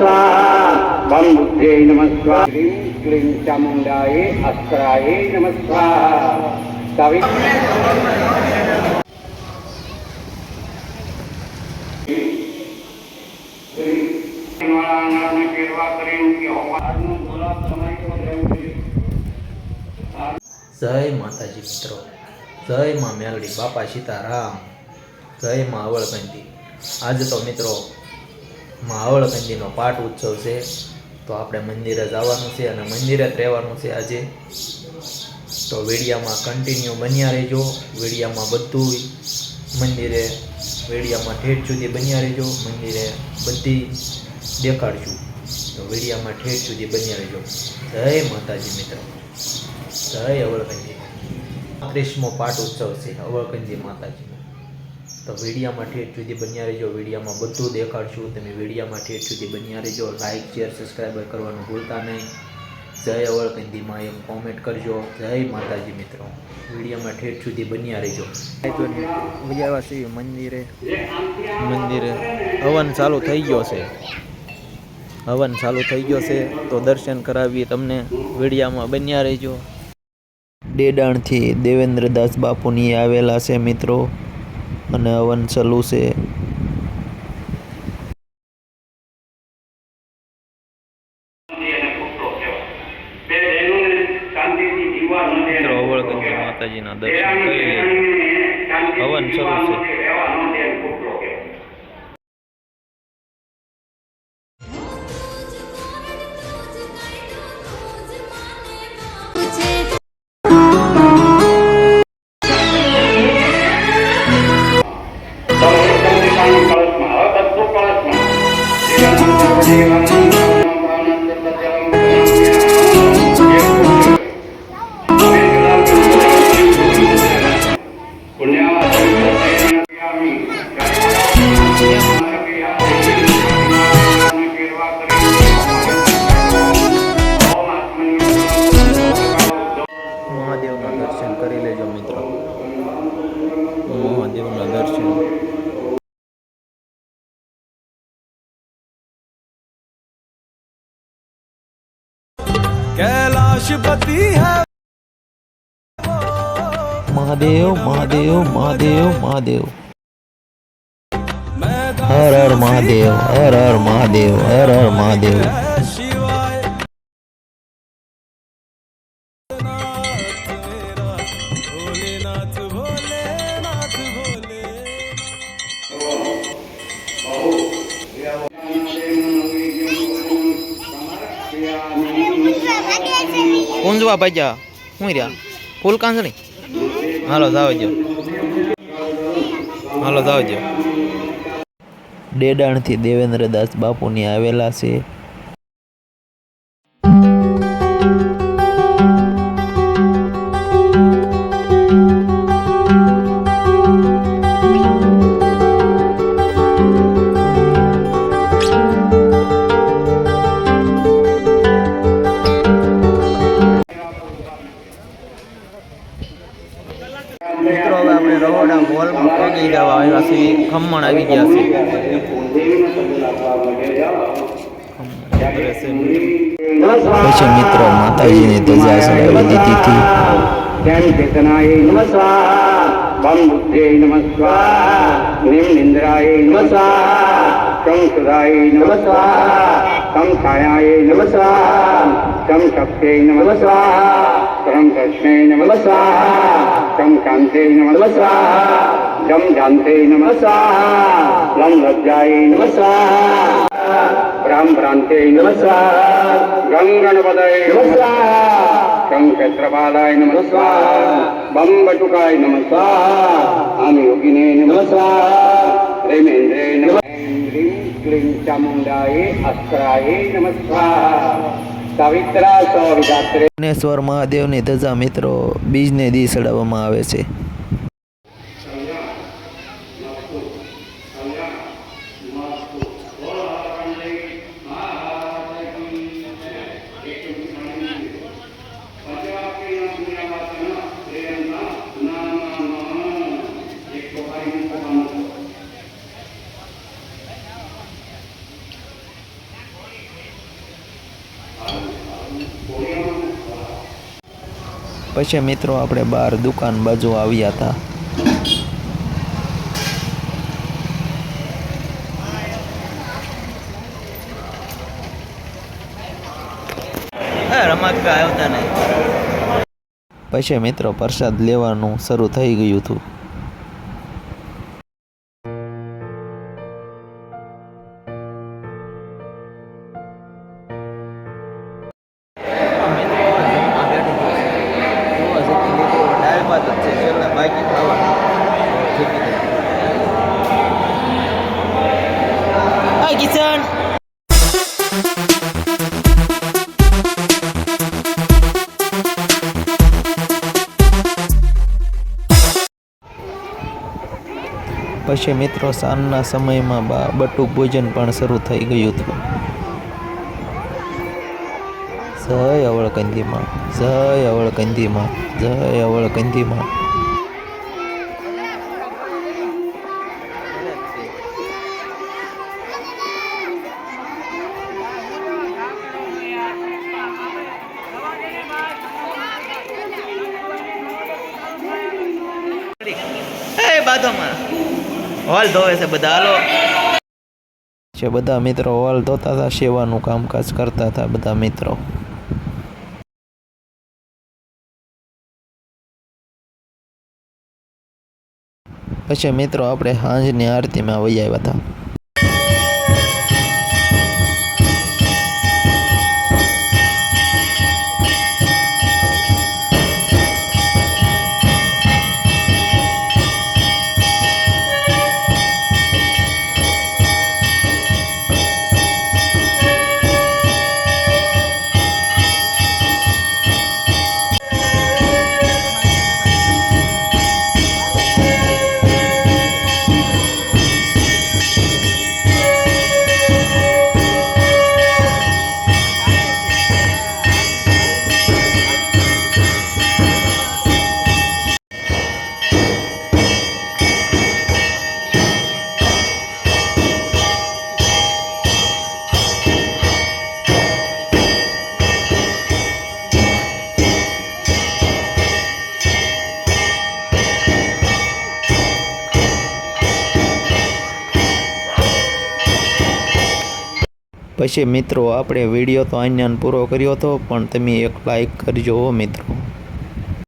સ્વાહા બમ બુદ્ધે નમઃ સ્વાહા ક્લીમ ક્લીમ ચામુંડાય અસ્ત્રાય નમઃ સ્વાહા સાવિત્રી જય માતાજી મિત્રો જય માં મેલડી બાપા સીતારામ જય માં અવળકંદી આજે તો મિત્રો માં અવળકંદીનો પાઠ ઉત્સવ છે. તો આપણે મંદિરે જવાનું છે અને મંદિરે જ રહેવાનું છે આજે. તો વેડિયામાં કન્ટિન્યુ બન્યા રહેજો. વેડિયામાં બધું મંદિરે, વેડિયામાં ઠેઠ સુધી બન્યા રહેજો. મંદિરે બધી દેખાડશું. તો વેડિયામાં ઠેઠ સુધી બન્યા રહેજો. જય માતાજી મિત્રો. જય અવળકંજી ત્રીસમો પાઠ ઉત્સવ છે અવળકંજી માતાજીનો. તો વિડીયામાં ઠેઠ સુધી બન્યા રહેજો. વિડીયામાં બધું દેખાડશું. તમે વિડીયામાં ઠેઠ સુધી બન્યા રહેજો. લાઇક શેર સબસ્ક્રાઈબર કરવાનું ભૂલતા નહીં. જય અવળકંદીમાં એમ કોમેન્ટ કરજો. જય માતાજી મિત્રો. વિડીયામાં ઠેઠ સુધી બન્યા રહેજો. છે મંદિરે મંદિરે હવન ચાલુ થઈ ગયો છે. હવન ચાલુ થઈ ગયો છે. તો દર્શન કરાવીએ તમને. વિડીયામાં બન્યા રહેજો. ડેડાણથી દેવેન્દ્રદાસ બાપુની આવેલા છે મિત્રો. અને હવન ચાલુ છે. માતાજીના દર્શન કરી હવન શરૂ છે. Sing कैलाशपति है મહાદેવ મહાદેવ મહાદેવ મહાદેવ मैं હર હર મહાદેવ હર હર મહાદેવ હર હર મહાદેવ કુંજવા ભાજા હું રહ્યા? ફૂલ કાંસણી હાલો જાવજો હાલો જાવજો ડેડાણથી દેવેન્દ્રદાસ બાપુની આવેલા છે. ખમણ આવી ગયા છે પછી મિત્રો માતાજીને ધજા ચડાવી દીધી હતી નિંદ્રાય નમઃ સ્વાહા કં સુદાય નમઃ સ્વાહા કં છાયાય નમઃ સ્વાહા કં શક્તે નમઃ સ્વાહા કં કૃષ્ણે નમઃ સ્વાહા કં કાંતે નમઃ સ્વાહા જમ જાંતે નમઃ સ્વાહા લમ લજ્જાય નમઃ સ્વાહા બ્રાહ્મ ભ્રાંતે નમઃ સ્વાહા ગં ગણપતય નમઃ સ્વાહા કં ક્ષેત્રપાલાય નમઃ સ્વાહા બમ બટુકાય નમઃ સ્વાહા આમ યોગિને નમઃ સ્વાહા રેમેન્દ્રે નમઃ ક્લીમ ક્લીમ ચામુંડાય અસ્ત્રાય નમઃ સ્વાહા સવિત્રા સવિદાત્રે જ્ઞાનેશ્વર મહાદેવની ધજા મિત્રો બીજને દી ચડાવવામાં આવે છે પછી મિત્રો આપણે બહાર દુકાન બાજુ આવ્યા હતા. પછી મિત્રો પ્રસાદ લેવાનું શરૂ થઈ ગયું હતું. પછી મિત્રો સાંજના સમયમાં બા બટુક ભોજન પણ શરૂ થઈ ગયું હતું. જય અવળકંદીમાં જય અવળકંદીમાં જય અવળકંદીમાં. એ બાધોમાં હોલ ધોવે બધા. હાલો. છે બધા મિત્રો હોલ ધોતા હતા, સેવાનું કામકાજ કરતા હતા બધા મિત્રો. પછી મિત્રો આપણે સાંજની આરતીમાં વહી આવ્યા હતા. પછી મિત્રો, આપણે વીડિયો તો અહીંયા પૂરો કર્યો હતો પણ તમે એક લાઈક કરજો મિત્રો.